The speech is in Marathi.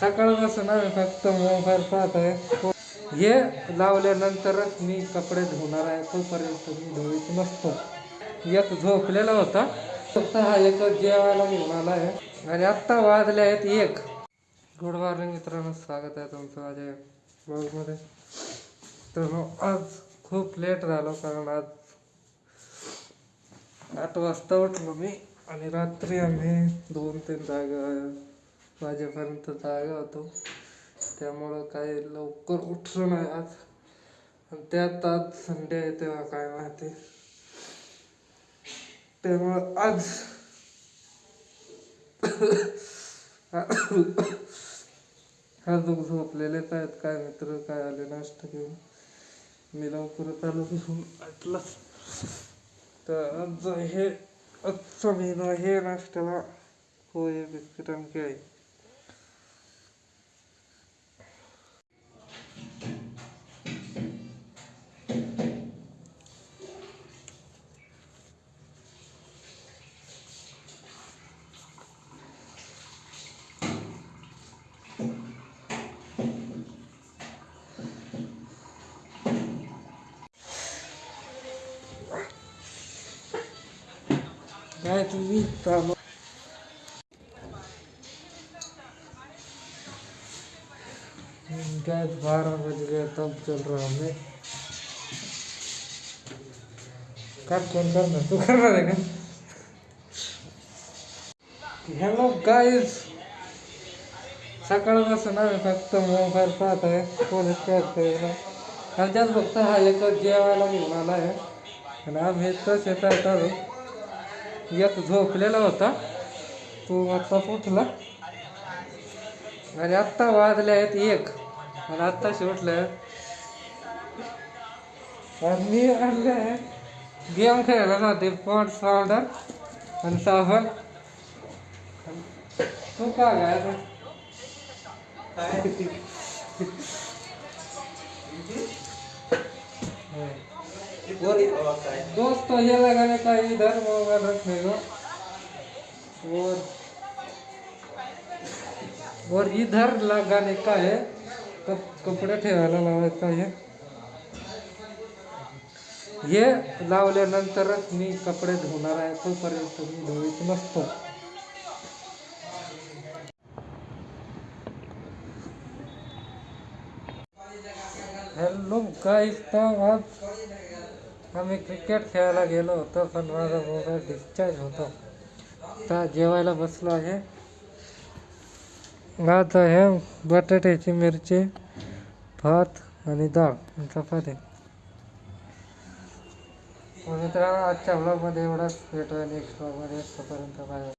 सकाळपासून आम्ही फक्त मोबाईल पाहत आहे. हे लावल्यानंतरच मी कपडे धुणार आहे तोपर्यंत मी धुवीत नसतो. एक झोपलेला होता. फक्त हा एक जेवायला घेऊन आला आहे. आणि आत्ता वाजले आहेत एक. गुड मॉर्निंग मित्रांनो स्वागत आहे तुमचं माझ्या ब्लॉगमध्ये. तर आज खूप लेट झालो कारण आज आठ वाजता उठलो मी आणि रात्री आम्ही दोन तीन जागा वाजेपर्यंत जागा होतो. त्यामुळं काही लवकर उठलो नाही आज. आणि त्यात आज संडे आहे तेव्हा काय माहिती. त्यामुळं आज अजून झोपलेलेच आहेत. काय मित्र काय आले नाश्ता घेऊन? मी लवकरच आलो घेऊन ऐकलं. तर आज हे आजचा मेनू आहे नाश्त्याला. होय बिस्किट आणखी आहे काय तुम्ही काम गैस बारह बज गए तब चल रहा हमें कट फोन करना तू करना रहेगा हॅलो गाईज सकाळपासून आम्ही फक्त मोबाईल पाहत आहे कोणीच करत आहे आणि फक्त हा एकच जेवायला घेऊन आला आहे आणि आम्ही तसे पाहत आलो एक झोपलेला होता. तो आत्ता उठला. आणि आत्ता वाजले आहेत एक. आणि आत्ताशी उठले आणि मी आणले गेम गेम खेळण्यासाठी पॉट पावडर आणि साबण तू का काय? दोस्तों ये लगाने का इधर वो रखने को और और इधर लगाने का है कप कपडे ठेवायला लावायचा आहे हे? लावल्यानंतरच मी कपडे धुणार आहे. तोपर्यंत मी धुवीत नसतो. हॅलो काय तर आज आम्ही क्रिकेट खेळायला गेलो होतो पण माझा मोबाईल डिस्चार्ज होतो. आता जेवायला बसलो आहे. आज आहे बटाट्याची मिरची भात आणि डाळ चपाती. मित्रांनो आजच्या ब्लॉगमध्ये एवढाच. भेटूया नेक्स्ट ब्लॉगमध्ये तोपर्यंत बाय